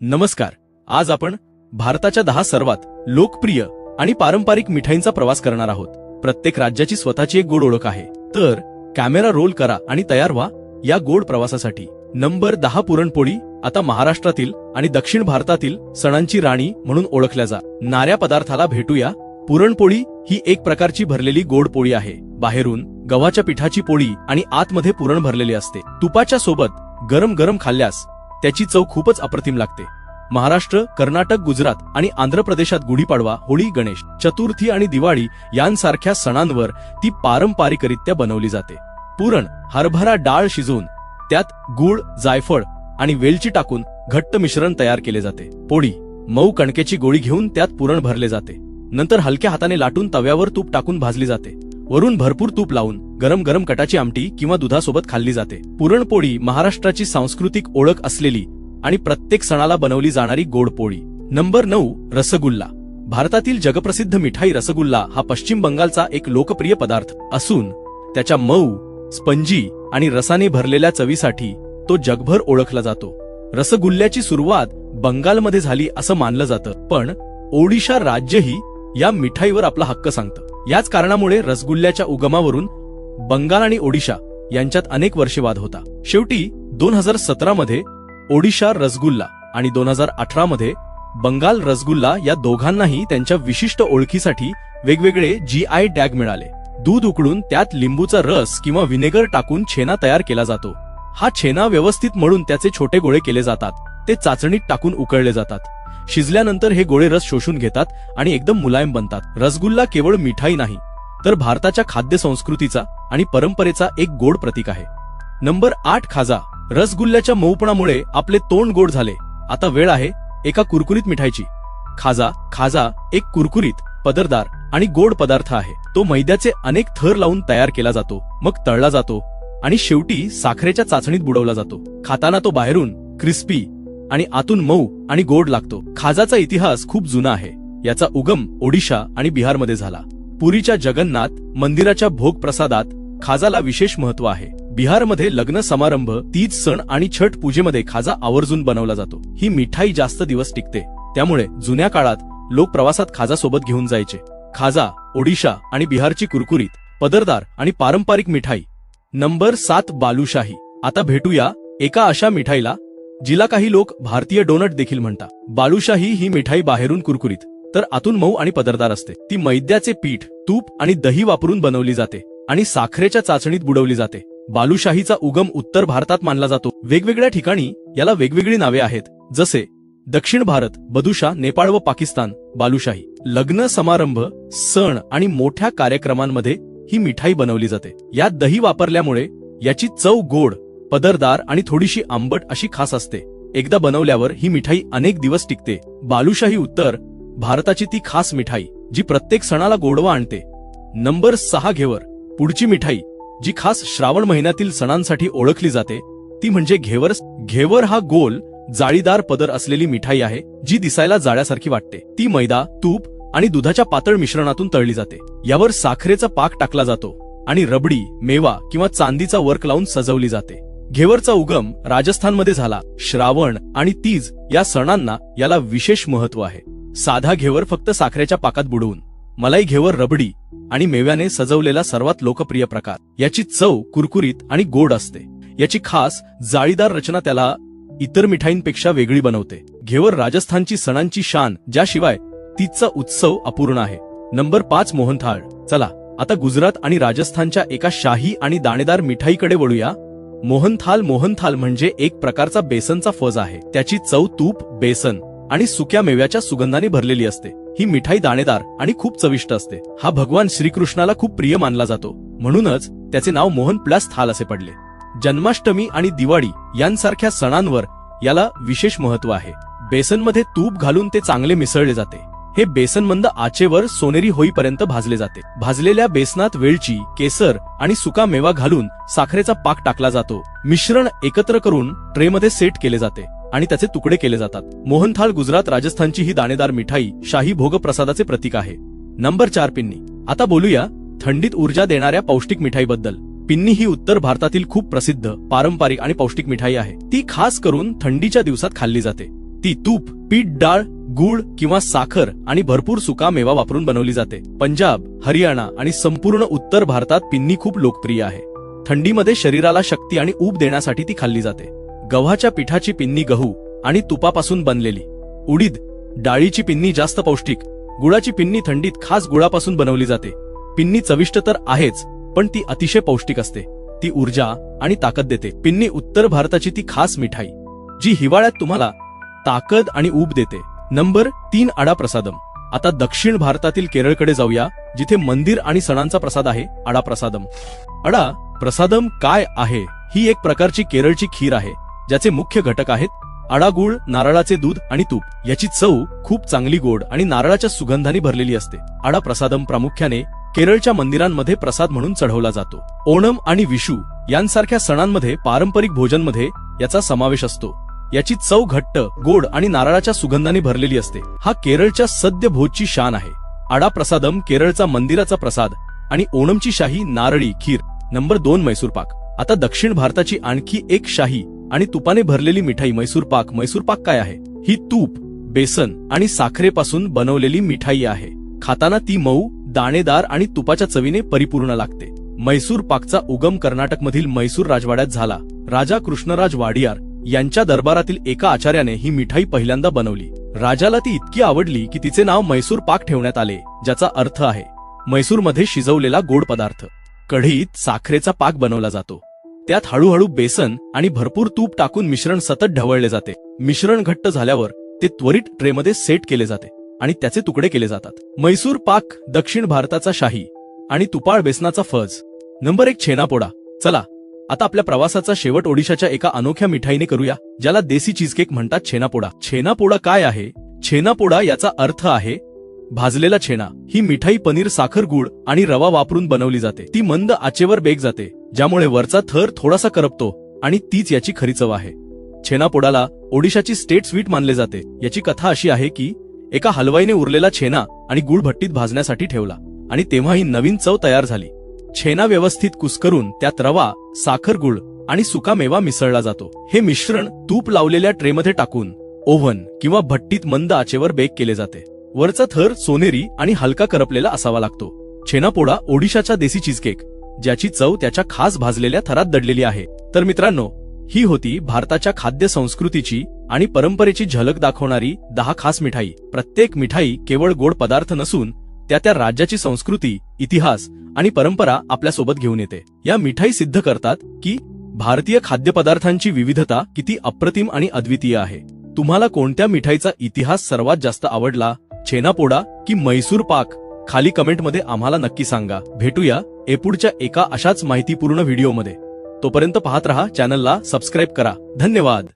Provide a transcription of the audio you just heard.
नमस्कार. आज आपण भारताच्या दहा सर्वात लोकप्रिय आणि पारंपरिक मिठाईंचा प्रवास करणार आहोत. प्रत्येक राज्याची स्वतःची एक गोड ओळख आहे. तर कॅमेरा रोल करा आणि तयार व्हा या गोड प्रवासासाठी. नंबर दहा पुरणपोळी आता महाराष्ट्रातील आणि दक्षिण भारतातील सणांची राणी म्हणून ओळखल्या जा. नाऱ्या पदार्थाला भेटूया. पुरणपोळी ही एक प्रकारची भरलेली गोड पोळी आहे. बाहेरून गव्हाच्या पिठाची पोळी आणि आतमध्ये पुरण भरलेले असते. तुपाच्या सोबत गरम गरम खाल्ल्यास त्याची चव खूपच अप्रतिम लागते. महाराष्ट्र कर्नाटक गुजरात आणि आंध्र प्रदेशात गुढीपाडवा होळी गणेश चतुर्थी आणि दिवाळी यांसारख्या सणांवर ती पारंपरिकरित्या बनवली जाते. पुरण हरभरा डाळ शिजवून त्यात गूळ जायफळ आणि वेलची टाकून घट्ट मिश्रण तयार केले जाते. पोळी मऊ कणकेची गोळी घेऊन त्यात पुरण भरले जाते. नंतर हलक्या हाताने लाटून तव्यावर तूप टाकून भाजली जाते. वरून भरपूर तूप लावून गरम गरम कटाची आमटी किंवा दुधासोबत खाल्ली जाते. पुरणपोळी महाराष्ट्राची सांस्कृतिक ओळख असलेली आणि प्रत्येक सणाला बनवली जाणारी गोड पोळी. नंबर नऊ रसगुल्ला. भारतातील जगप्रसिद्ध मिठाई रसगुल्ला हा पश्चिम बंगालचा एक लोकप्रिय पदार्थ असून त्याच्या मऊ स्पंजी आणि रसाने भरलेल्या चवीसाठी तो जगभर ओळखला जातो. रसगुल्ल्याची सुरुवात बंगालमध्ये झाली असं मानलं जातं पण ओडिशा राज्यही या मिठाईवर आपला हक्क सांगतं. याच कारणामुळे रसगुल्ल्याच्या उगमावरून बंगाल आणि ओडिशा यांच्यात अनेक वर्षे वाद होता. शेवटी दोन हजार सतरा मध्ये ओडिशा रसगुल्ला आणि दोन हजार अठरा मध्ये बंगाल रसगुल्ला या दोघांनाही त्यांच्या विशिष्ट ओळखीसाठी वेगवेगळे जी आय टॅग मिळाले. दूध उकळून त्यात लिंबूचा रस किंवा व्हिनेगर टाकून छेना तयार केला जातो. हा छेना व्यवस्थित मळून त्याचे छोटे गोळे केले जातात. ते चाचणीत टाकून उकळले जातात. शिजल्यानंतर हे गोळे रस शोषून घेतात आणि एकदम मुलायम बनतात. रसगुल्ला केवळ मिठाई नाही तर भारताच्या खाद्य संस्कृतीचा आणि परंपरेचा एक गोड प्रतीक आहे. नंबर आठ खाजा रसगुल्ल्याच्या मऊपणामुळे आपले तोंड गोड झाले. आता वेळ आहे एका कुरकुरीत मिठाईची. खाजा खाजा एक कुरकुरीत पदरदार आणि गोड पदार्थ आहे. तो मैद्याचे अनेक थर लावून तयार केला जातो मग तळला जातो आणि शेवटी साखरेच्या चाचणीत बुडवला जातो. खाताना तो बाहेरून क्रिस्पी आणि आतून मऊ आणि गोड लागतो. खाजाचा इतिहास खूप जुना आहे. याचा उगम ओडिशा आणि बिहारमध्ये झाला. पुरीच्या जगन्नाथ मंदिराच्या भोग प्रसादात खाजाला विशेष महत्त्व आहे. बिहारमध्ये लग्न समारंभ तीज सण आणि छठ पूजेमध्ये खाजा आवर्जून बनवला जातो. ही मिठाई जास्त दिवस टिकते. त्यामुळे जुन्या काळात लोक प्रवासात खाजा सोबत घेऊन जायचे. खाजा ओडिशा आणि बिहारची कुरकुरीत पदरदार आणि पारंपरिक मिठाई. नंबर सात बालुशाही. आता भेटूया एका अशा मिठाईला जिला काही लोक भारतीय डोनट देखील म्हणतात. बालुशाही ही मिठाई बाहेरून कुरकुरीत. तर आतून मऊ आणि पदरदार असते. ती मैद्याचे पीठ तूप आणि दही वापरून बनवली जाते आणि साखरेच्या चाचणीत बुडवली जाते. बालुशाहीचा उगम उत्तर भारतात मानला जातो. वेगवेगळ्या ठिकाणी याला वेगवेगळी नावे आहेत. जसे दक्षिण भारत बदुशा नेपाळ व पाकिस्तान बालुशाही. लग्न समारंभ सण आणि मोठ्या कार्यक्रमांमध्ये ही मिठाई बनवली जाते. यात दही वापरल्यामुळे याची चव गोड पदरदार आणि थोडीशी आंबट अशी खास असते. एकदा बनवल्यावर ही मिठाई अनेक दिवस टिकते. बालुशाही उत्तर भारताची ती खास मिठाई जी प्रत्येक सणाला गोडवा आणते. नंबर सहा घेवर पुढची मिठाई जी खास श्रावण महिन्यातील सणांसाठी ओळखली जाते ती म्हणजे घेवर. घेवर हा गोल जाळीदार पदर असलेली मिठाई आहे जी दिसायला जाळ्यासारखी वाटते. ती मैदा तूप आणि दुधाच्या पातळ मिश्रणातून तळली जाते. यावर साखरेचा पाक टाकला जातो आणि रबडी मेवा किंवा चांदीचा वर्क लावून सजवली जाते. घेवरचा उगम राजस्थानमध्ये झाला. श्रावण आणि तीज या सणांना याला विशेष महत्त्व आहे. साधा घेवर फक्त साखरेच्या पाकात बुडवून मलाई घेवर रबडी आणि मेव्याने सजवलेला सर्वात लोकप्रिय प्रकार. याची चव कुरकुरीत आणि गोड असते. याची खास जाळीदार रचना त्याला इतर मिठाईंपेक्षा वेगळी बनवते. घेवर राजस्थानची सणांची शान ज्याशिवाय तिचा उत्सव अपूर्ण आहे. नंबर पाच मोहनथाळ. चला आता गुजरात आणि राजस्थानच्या एका शाही आणि दाणेदार मिठाईकडे वळूया. मोहनथाल मोहनथाल म्हणजे एक प्रकारचा बेसनचा फज आहे. त्याची चव तूप बेसन. आणि सुक्या मेव्याच्या सुगंधाने भरलेली असते. ही मिठाई दाणेदार आणि खूप चविष्ट असते. हा भगवान श्रीकृष्णाला खूप प्रिय मानला जातो. म्हणूनच त्याचे नाव मोहन प्लस थाल असे पडले. जन्माष्टमी आणि दिवाळी यांसारख्या सणांवर याला विशेष महत्त्व आहे. बेसनमध्ये तूप घालून ते चांगले मिसळले जाते. हे बेसन मंद आचेवर सोनेरी होईपर्यंत भाजले जाते. भाजलेल्या बेसनात वेलची केसर आणि सुका मेवा घालून साखरेचा पाक टाकला जातो. मिश्रण एकत्र करून ट्रेमध्ये सेट केले जाते. आणि त्याचे तुकडे केले जातात. मोहनथाळ गुजरात राजस्थानची ही दाणेदार मिठाई शाही भोगप्रसादाचे प्रतीक आहे. नंबर चार पिन्नी. आता बोलूया थंडीत ऊर्जा देणाऱ्या पौष्टिक मिठाईबद्दल. पिन्नी ही उत्तर भारतातील खूप प्रसिद्ध पारंपरिक आणि पौष्टिक मिठाई आहे. ती खास करून थंडीच्या दिवसात खाल्ली जाते. ती तूप पीठ डाळ गूळ किंवा साखर आणि भरपूर सुका मेवा वापरून बनवली जाते. पंजाब हरियाणा आणि संपूर्ण उत्तर भारतात पिन्नी खूप लोकप्रिय आहे. थंडीमध्ये शरीराला शक्ती आणि ऊब देण्यासाठी ती खाल्ली जाते. गव्हाच्या पिठाची पिन्नी गहू आणि तुपापासून बनलेली. उडीद डाळीची पिन्नी जास्त पौष्टिक गुळाची पिन्नी थंडीत खास गुळापासून बनवली जाते. पिन्नी चविष्ट तर आहेच पण ती अतिशय पौष्टिक असते. ती ऊर्जा आणि ताकद देते. पिन्नी उत्तर भारताची ती खास मिठाई जी हिवाळ्यात तुम्हाला ताकद आणि ऊब देते. नंबर तीन आडा प्रसादम आता दक्षिण भारतातील केरळकडे जाऊया जिथे मंदिर आणि सणांचा प्रसाद आहे आडा प्रसादम अडा प्रसादम काय आहे? ही एक प्रकारची केरळची खीर आहे. ज्याचे मुख्य घटक आहेत आडागुळ नारळाचे दूध आणि तूप. याची चव खूप चांगली गोड आणि नारळाच्या सुगंधाने भरलेली असते. आडा प्रसादम प्रामुख्याने केरळच्या मंदिरांमध्ये प्रसाद म्हणून चढवला जातो. ओणम आणि विशू यांसारख्या सणांमध्ये पारंपरिक भोजनमध्ये याचा समावेश असतो. याची चव घट्ट गोड आणि नारळाच्या सुगंधाने भरलेली असते. हा केरळच्या सद्य भोजची शान आहे. आडा प्रसादम केरळचा मंदिराचा प्रसाद आणि ओणमची शाही नारळी खीर. नंबर दोन मैसूर पाक. आता दक्षिण भारताची आणखी एक शाही आणि तुपाने भरलेली मिठाई मैसूर पाक. मैसूर पाक काय आहे? ही तूप बेसन आणि साखरेपासून बनवलेली मिठाई आहे. खाताना ती मऊ दाणेदार आणि तुपाच्या चवीने परिपूर्ण लागते. मैसूर पाकचा उगम कर्नाटकमधील मैसूर राजवाड्यात झाला. राजा कृष्णराज वाडियार यांच्या दरबारातील एका आचार्याने ही मिठाई पहिल्यांदा बनवली. राजाला ती इतकी आवडली की तिचे नाव मैसूर पाक ठेवण्यात आले ज्याचा अर्थ आहे मैसूरमध्ये शिजवलेला गोड पदार्थ. कढईत साखरेचा पाक बनवला जातो. त्यात हळूहळू बेसन आणि भरपूर तूप टाकून मिश्रण सतत ढवळले जाते. मिश्रण घट्ट झाल्यावर ते त्वरित ट्रेमध्ये सेट केले जाते आणि त्याचे तुकडे केले जातात. मैसूर पाक दक्षिण भारताचा शाही आणि तुपाळ बेसनाचा फज. नंबर एक छेनापोडा चला आता आपल्या प्रवासाचा शेवट ओडिशाच्या एका अनोख्या मिठाईने करूया ज्याला देसी चीजकेक म्हणतात छेनापोडा छेनापोडा काय आहे? छेनापोडा याचा अर्थ आहे भाजलेला छेना ही मिठाई पनीर साखर गुळ आणि रवा वापरून बनवली जाते. ती मंद आचेवर बेक जाते ज्यामुळे वरचा थर थोडासा करपतो आणि तीच याची खरी चव आहे. छेनापोडाला ओडिशाची स्टेट स्वीट मानले जाते. याची कथा अशी आहे की एका हलवाईने उरलेला छेना आणि गुळ भट्टीत भाजण्यासाठी ठेवला आणि तेव्हा ही नवीन चव तयार झाली. छेना व्यवस्थित कुस्करून त्यात रवा साखर गुळ आणि सुका मेवा मिसळला जातो. हे मिश्रण तूप लावलेल्या ट्रेमध्ये टाकून ओव्हन किंवा भट्टीत मंद आचेवर बेक केले जाते. वरचा थर सोनेरी आणि हलका करपलेला असावा लागतो. छेनापोडा ओडिशाचा देसी चीजकेक ज्याची चव त्याच्या खास भाजलेल्या थरात दडलेली आहे. तर मित्रांनो ही होती भारताच्या खाद्य संस्कृतीची आणि परंपरेची झलक दाखवणारी दहा खास मिठाई. प्रत्येक मिठाई केवळ गोड पदार्थ नसून त्या त्या राज्याची संस्कृती इतिहास आणि परंपरा आपल्यासोबत घेऊन येते. या मिठाई सिद्ध करतात की भारतीय खाद्यपदार्थांची विविधता किती अप्रतिम आणि अद्वितीय आहे. तुम्हाला कोणत्या मिठाईचा इतिहास सर्वात जास्त आवडला? छेनापोडा की मैसूर पाक? खाली कमेंटमध्ये आम्हाला नक्की सांगा. भेटूया एपुढच्या एका अशाच माहितीपूर्ण व्हिडिओमध्ये. तोपर्यंत पाहत रहा चॅनलला सबस्क्राईब करा. धन्यवाद.